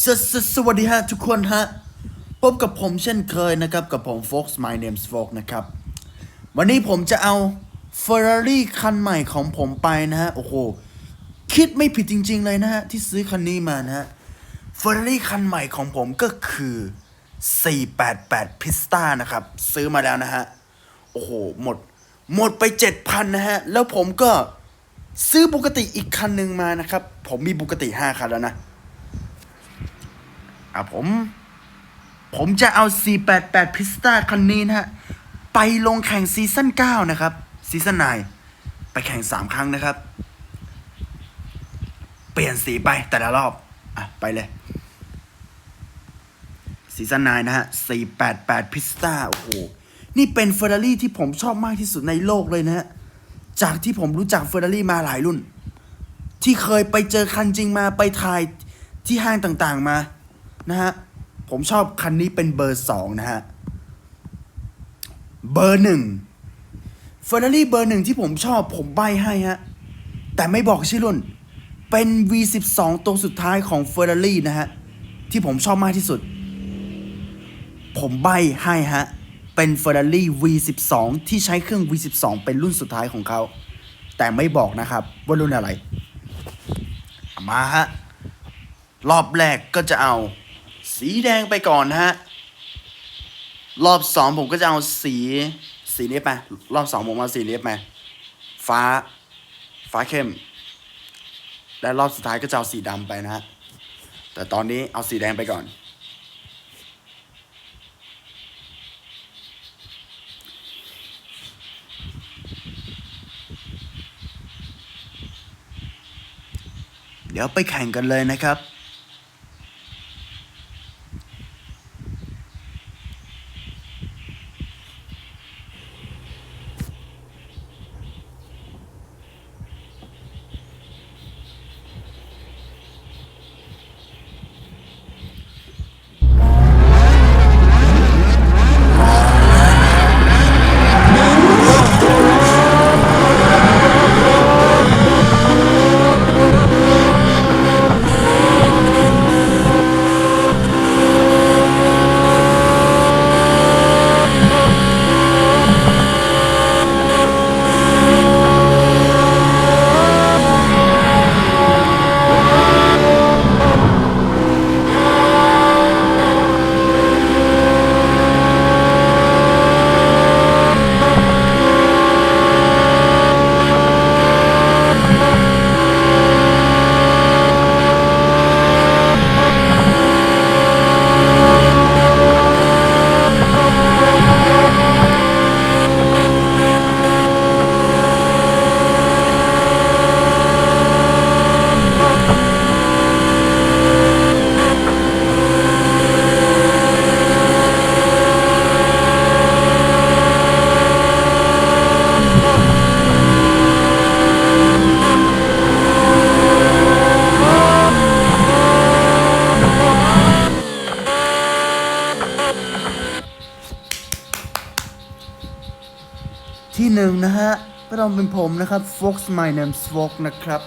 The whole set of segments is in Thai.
สสสวัสดีฮะทุกคนฮะพบกับผมเช่นเคยนะครับ กับผม Fox My name's Fox นะครับ วันนี้ผมจะเอา Ferrari คันใหม่ของผมไปนะฮะ โอ้โห คิดไม่ผิดจริง ๆ เลยนะฮะ ที่ซื้อคันนี้มานะฮะ Ferrari คันใหม่ของผมก็คือ 488 Pista นะครับ ซื้อมาแล้วนะฮะ โอ้โห หมด หมดไป 7,000 นะฮะ แล้วผมก็ซื้อบุกติอีกคันหนึ่งมานะครับ ผมมีบุกติ 5 คันแล้วนะ อะผม ผมจะเอา 488 พิสตาคันนี้นะฮะ ไปลงแข่งซีซั่น9 นะครับซีซั่น9ไปแข่ง 3 ครั้งนะครับ เปลี่ยนสีไปแต่ละรอบ อะ ไปเลยซีซั่น9นะฮะ 488 พิสตาโอ้โห นี่เป็นเฟอร์รารี่ที่ผมชอบมากที่สุดในโลกเลยนะฮะ จากที่ผมรู้จักเฟอร์รารี่มาหลายรุ่น ที่เคยไปเจอคันจริงมาไปถ่ายที่ห้างต่างๆมา นะฮะ ผมชอบคันนี้เป็นเบอร์สองนะฮะ เบอร์หนึ่งเฟอร์รารี่เบอร์หนึ่งที่ผมชอบผมใบให้ฮะ แต่ไม่บอกชื่อรุ่น เป็น V12 ตัวสุดท้ายของเฟอร์รารี่นะฮะ ที่ผมชอบมากที่สุด ผมใบให้ฮะ เป็น Ferrari V12 ที่ใช้เครื่อง V12 เป็นรุ่นสุดท้ายของเขา แต่ไม่บอกนะครับว่ารุ่นอะไร มาฮะ รอบแรกก็จะเอา สีแดงไปก่อนนะฮะ รอบสองผมก็จะเอาสี สีนี้ไป รอบสองผมเอาสีนี้ไป ฟ้า ฟ้าเข้ม และรอบสุดท้ายก็จะเอาสีดำไปนะฮะ แต่ตอนนี้เอาสีแดงไปก่อน เดี๋ยวไปแข่งกันเลยนะครับ นึ่งนะฮะก็ต้องเป็นผมนะครับ Fox My Name Fox นะครับ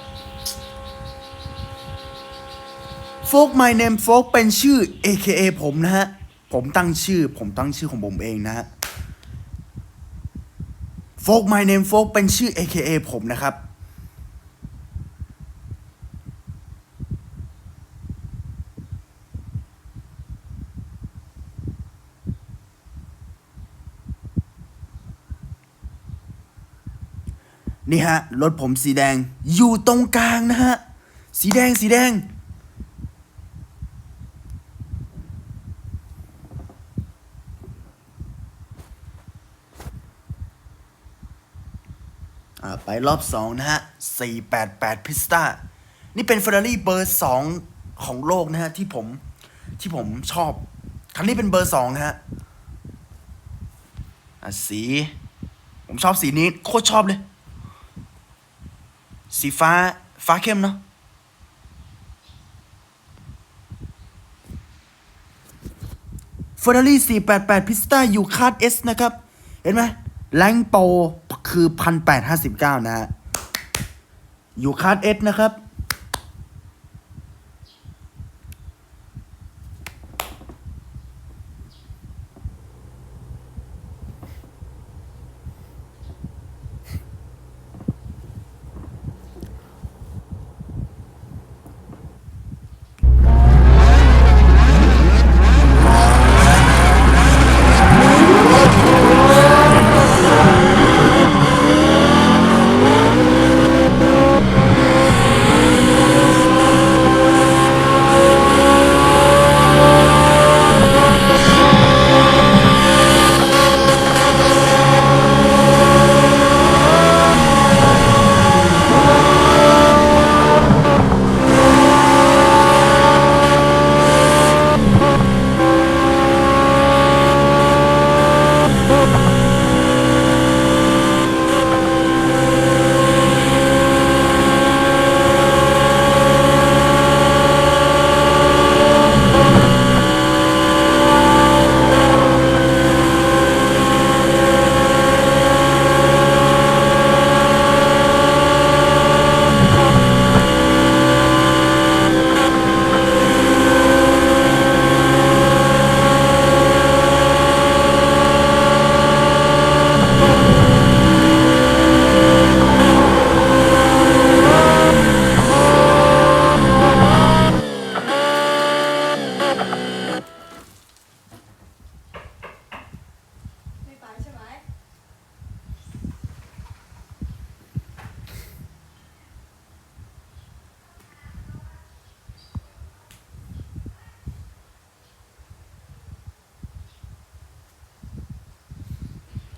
Fox My Name Fox เป็นชื่อ AKA ผมนะฮะ ผมตั้งชื่อ ผมตั้งชื่อของผมเองนะฮะ Fox My Name Fox เป็นชื่อ AKA ผมนะครับ นี่ฮะ รถผมสีแดงอยู่ตรงกลางนะฮะ สีแดงสีแดง ไปรอบสองนะฮะ 488 พิสตานี่เป็น Ferrari เบอร์สองของโลกนะฮะ ที่ผมที่ผมชอบ คันนี้เป็นเบอร์สองนะฮะะสี ผมชอบสีนี้ โคตรชอบเลย สีฟ้า ฟ้าเข้มเนาะเฟอร์รารี่488 พิสตาอยู่คาด S นะครับ เห็นไหมแรงโปรคือ 1859 นะฮะอยู่คาด S นะครับ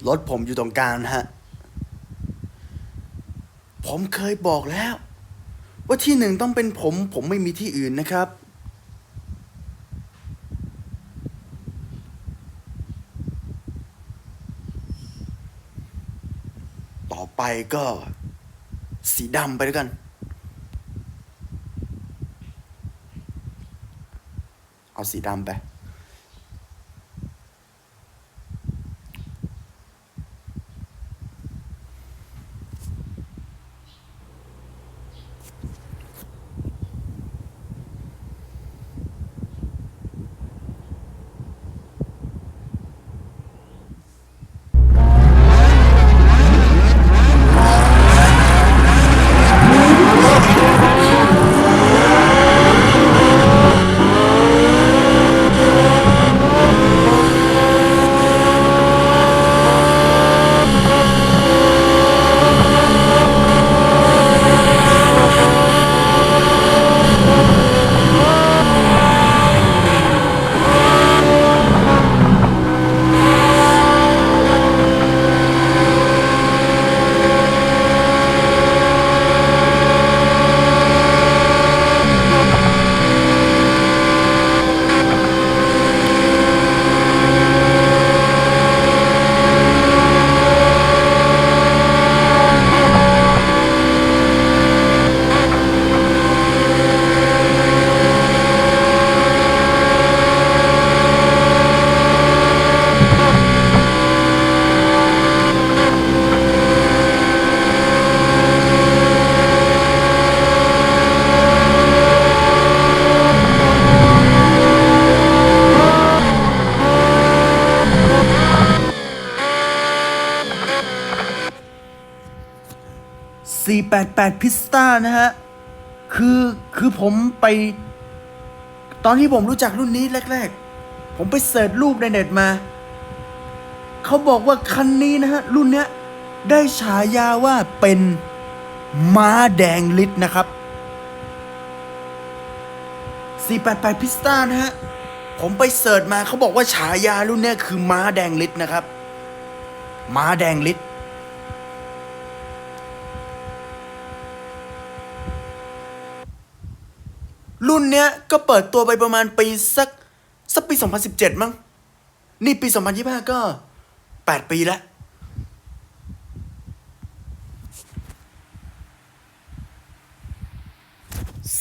รถผมอยู่ตรงกลางนะฮะ ผมเคยบอกแล้ว ว่าที่หนึ่งต้องเป็นผม ผมไม่มีที่อื่นนะครับ ต่อไปก็ สีดำไปด้วยกันเอาสีดำไป 488 พิสตานะฮะ คือคือผมไป ตอนที่ผมรู้จักรุ่นนี้แรก ๆ ผมไปเสิร์ชรูปในเน็ตมา เขาบอกว่าคันนี้นะฮะ รุ่นเนี้ย ได้ฉายาว่าเป็นม้าแดงลิตนะครับ 488 พิสตานะฮะ ผมไปเสิร์ชมาเขาบอกว่าฉายารุ่นเนี้ยคือม้าแดงลิตนะครับ ม้าแดงลิต รุ่นเนี้ยก็เปิดตัวไปประมาณปีสักสักปี 2017 มั้ง นี่ปี 2025 ก็ 8 ปีแล้ว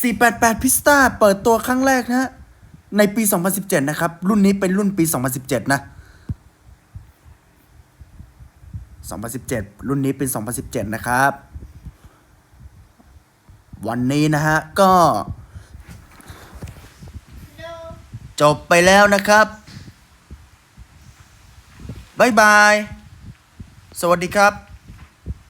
488 พิสตาเปิดตัวครั้งแรกนะฮะ ในปี 2017 นะครับ รุ่นนี้เป็นรุ่นปี 2017 นะ 2017 รุ่นนี้เป็น 2017 นะครับ วันนี้นะฮะ ก็ จบไปแล้วนะครับ บ๊ายบาย สวัสดีครับ